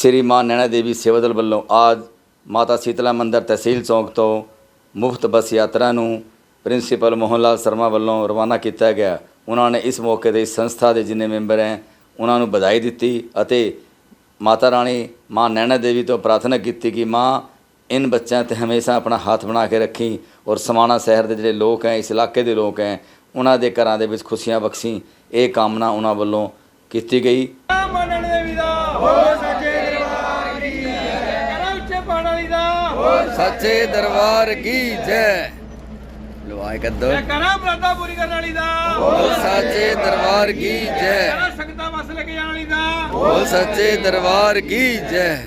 ਸ੍ਰੀ ਮਾਂ ਨੈਣਾ ਦੇਵੀ ਸੇਵਾ ਦਲ ਵੱਲੋਂ ਆਜ ਮਾਤਾ ਸੀਤਲਾ ਮੰਦਰ ਤਹਿਸੀਲ ਚੌਂਕ ਤੋਂ ਮੁਫਤ ਬੱਸ ਯਾਤਰਾ ਨੂੰ ਪ੍ਰਿੰਸੀਪਲ ਮੋਹਨ ਲਾਲ ਸ਼ਰਮਾ ਵੱਲੋਂ ਰਵਾਨਾ ਕੀਤਾ ਗਿਆ। ਉਹਨਾਂ ਨੇ ਇਸ ਮੌਕੇ ਤੇ ਸੰਸਥਾ ਦੇ ਜਿੰਨੇ ਮੈਂਬਰ ਹੈ, ਉਹਨਾਂ ਨੂੰ ਵਧਾਈ ਦਿੱਤੀ ਅਤੇ ਮਾਤਾ ਰਾਣੀ ਮਾਂ ਨੈਣਾ ਦੇਵੀ ਤੋਂ ਪ੍ਰਾਰਥਨਾ ਕੀਤੀ ਕਿ ਮਾਂ, ਇਨ ਬੱਚਿਆਂ ਤੇ ਹਮੇਸ਼ਾ ਆਪਣਾ ਹੱਥ ਬਣਾ ਕੇ ਰੱਖੀ ਔਰ ਸਮਾਣਾ ਸ਼ਹਿਰ ਦੇ ਜਿਹੜੇ ਲੋਕ ਹੈ, ਇਸ ਇਲਾਕੇ ਦੇ ਲੋਕ ਹੈ, ਉਹਨਾਂ ਦੇ ਘਰਾਂ ਦੇ ਵਿੱਚ ਖੁਸ਼ੀਆਂ ਬਖਸ਼ੀ ਇਹ ਕਾਮਨਾ ਉਹਨਾਂ ਵੱਲੋਂ ਕੀਤੀ ਗਈ। ਮੰਨਣ ਦੇਵੀ ਦਾ। ਸੱਚੇ ਦਰਬਾਰ ਕੀ ਜੈ। ਲਵਾਇ ਕੱਦੋ। ਕਰਾਂ ਮਰਾਦਾ ਪੂਰੀ ਕਰਨ ਵਾਲੀ ਦਾ। ਹੋ ਸੱਚੇ ਦਰਬਾਰ ਕੀ ਜੈ। ਕਰਾਂ ਸੰਗਤਾਂ ਵਸ ਲੈ ਕੇ ਜਾਣ ਵਾਲੀ ਦਾ। ਬੋਲ ਸੱਚੇ ਦਰਬਾਰ ਕੀ ਜੈ।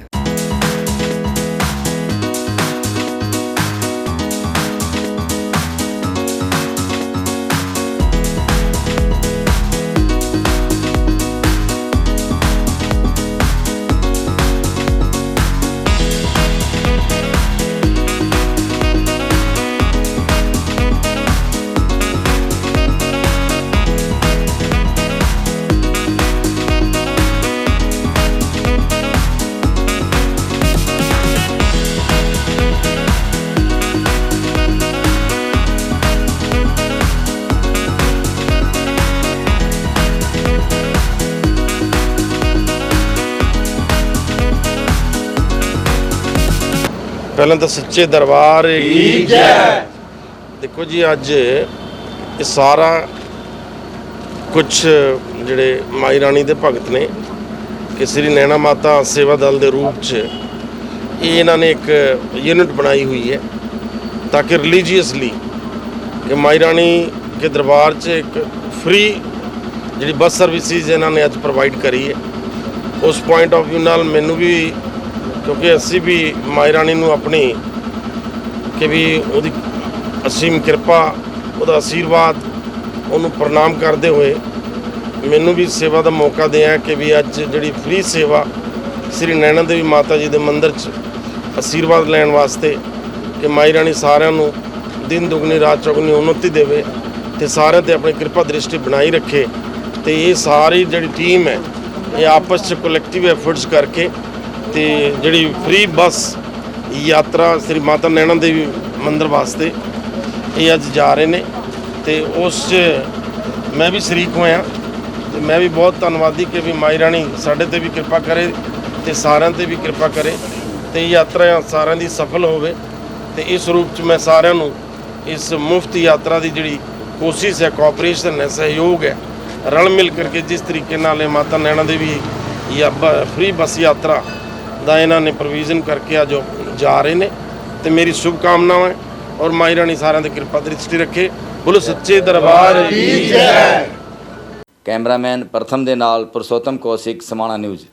ਪਹਿਲਾਂ ਤਾਂ ਸੱਚੇ ਦਰਬਾਰ ਕੀ ਜੈ। ਦੇਖੋ ਜੀ ਅੱਜ ਇਹ ਸਾਰਾ ਕੁਝ ਜਿਹੜੇ ਮਾਈ ਰਾਣੀ ਦੇ ਭਗਤ ਨੇ ਕਿ ਸ੍ਰੀ ਨੈਣਾ ਮਾਤਾ ਸੇਵਾ ਦਲ ਦੇ ਰੂਪ 'ਚ ਇਹ ਇਹਨਾਂ ਨੇ ਇੱਕ ਯੂਨਿਟ ਬਣਾਈ ਹੋਈ ਹੈ ਤਾਂ ਕਿ ਰਿਲੀਜੀਅਸਲੀ ਕਿ ਮਾਈ ਰਾਣੀ ਕੇ ਦਰਬਾਰ 'ਚ ਇੱਕ ਫ੍ਰੀ ਜਿਹੜੀ ਬੱਸ ਸਰਵਿਸਿਜ਼ ਇਹਨਾਂ ਨੇ ਅੱਜ ਪ੍ਰੋਵਾਈਡ ਕਰੀ ਹੈ। ਉਸ ਪੁਆਇੰਟ ਆਫ View ਨਾਲ ਮੈਨੂੰ ਵੀ ਕਿਉਂਕਿ ਅਸੀਂ ਵੀ ਮਾਈ ਰਾਣੀ ਨੂੰ ਆਪਣੀ ਕਿ ਵੀ ਉਹਦੀ ਅਸੀਮ ਕਿਰਪਾ, ਉਹਦਾ ਆਸ਼ੀਰਵਾਦ ਉਹਨੂੰ ਪ੍ਰਣਾਮ ਕਰਦੇ ਹੋਏ ਮੈਨੂੰ ਵੀ ਸੇਵਾ ਦਾ ਮੌਕਾ ਦਿਆ ਕਿ ਵੀ ਅੱਜ ਜਿਹੜੀ ਫ੍ਰੀ ਸੇਵਾ ਸ੍ਰੀ ਨੈਣਾ ਦੇਵੀ ਮਾਤਾ ਜੀ ਦੇ ਮੰਦਿਰ 'ਚ ਆਸ਼ੀਰਵਾਦ ਲੈਣ ਵਾਸਤੇ ਕਿ ਮਾਈ ਰਾਣੀ ਸਾਰਿਆਂ ਨੂੰ ਦਿਨ ਦੁਗਣੀ, ਰਾਤ ਚੌਗਣੀ ਉન્નਤੀ ਦੇਵੇ ਤੇ ਸਾਰਿਆਂ ਤੇ ਆਪਣੀ ਕਿਰਪਾ ਦ੍ਰਿਸ਼ਟੀ ਬਣਾਈ ਰੱਖੇ ਤੇ ਇਹ ਸਾਰੀ ਜਿਹੜੀ ਟੀਮ ਹੈ, ਇਹ ਆਪਸ 'ਚ ਕਲੈਕਟਿਵ ਐਫਰਟਸ ਕਰਕੇ ਤੇ ਜਿਹੜੀ ਫ੍ਰੀ ਬੱਸ ਯਾਤਰਾ ਸ੍ਰੀ ਮਾਤਾ ਨੈਣਾ ਦੇਵੀ ਮੰਦਿਰ ਵਾਸਤੇ ਇਹ ਅੱਜ ਜਾ ਰਹੇ ਨੇ ਤੇ ਉਸ 'ਚ ਮੈਂ ਵੀ ਸ਼ਰੀਕ ਹੋਇਆ ਤੇ ਮੈਂ ਵੀ ਬਹੁਤ ਧੰਨਵਾਦੀ ਕਿ ਵੀ ਮਾਈ ਰਾਣੀ ਸਾਡੇ ਤੇ ਵੀ ਕਿਰਪਾ ਕਰੇ ਤੇ ਸਾਰਿਆਂ ਤੇ ਵੀ ਕਿਰਪਾ ਕਰੇ ਤੇ ਯਾਤਰਾ ਸਾਰਿਆਂ ਦੀ ਸਫਲ ਹੋਵੇ ਤੇ ਇਸ ਰੂਪ 'ਚ ਮੈਂ ਸਾਰਿਆਂ ਨੂੰ ਇਸ ਮੁਫਤ ਯਾਤਰਾ ਦੀ ਜਿਹੜੀ ਕੋਸ਼ਿਸ਼ ਹੈ ਕੋਆਪਰੇਸ਼ਨ ਹੈ, ਸਹਿਯੋਗ ਹੈ, ਰਲ ਮਿਲ ਕਰਕੇ ਜਿਸ ਤਰੀਕੇ ਨਾਲ ਇਹ ਮਾਤਾ ਨੈਣਾ ਦੇਵੀ ਜਾਂ ਫ੍ਰੀ ਬੱਸ ਯਾਤਰਾ ਦਾ ਇਹਨਾਂ ਨੇ ਪ੍ਰੋਵੀਜ਼ਨ ਕਰਕੇ ਅੱਜ ਉਹ ਜਾ ਰਹੇ ਨੇ ਤੇ ਮੇਰੀ ਸ਼ੁਭ ਕਾਮਨਾਵਾਂ ਹੈ ਔਰ ਮਾਈ ਰਾਣੀ ਸਾਰਿਆਂ ਦੀ ਕਿਰਪਾ ਦ੍ਰਿਸ਼ਟੀ ਰੱਖੇ। ਬੋਲੋ, ਸੱਚੇ ਦਰਬਾਰ ਕੀ ਜੈ। ਕੈਮਰਾਮੈਨ ਪ੍ਰਥਮ ਦੇ ਨਾਲ ਪੁਰਸ਼ੋਤਮ ਕੌਸ਼ਿਕ ਸਮਾਣਾ ਨਿਊਜ਼।